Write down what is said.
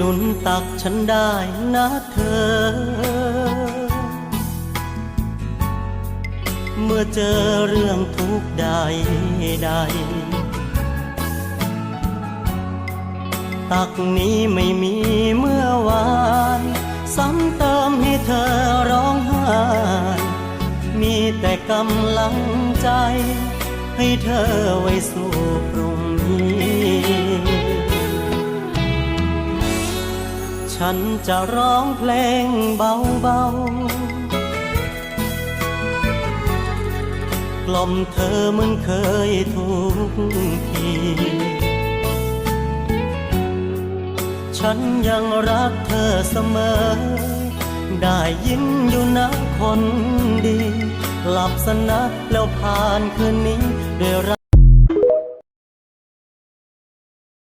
นุนตักฉันได้นะเธอ เมื่อเจอเรื่องทุกข์ใดใด ตักนี้ไม่มีเมื่อวาน ซ้ำเติมให้เธอร้องไห้มีแต่กำลังใจ ให้เธอไว้สู่พรุ่งนี้ ฉันจะร้องเพลงเบาๆ กล่อมเธอเหมือนเคยทุกที ฉันยังรักเธอเสมอ ได้ยินอยู่นะคนดี หลับสนะแล้วผ่านคืนนี้ด้วยรัก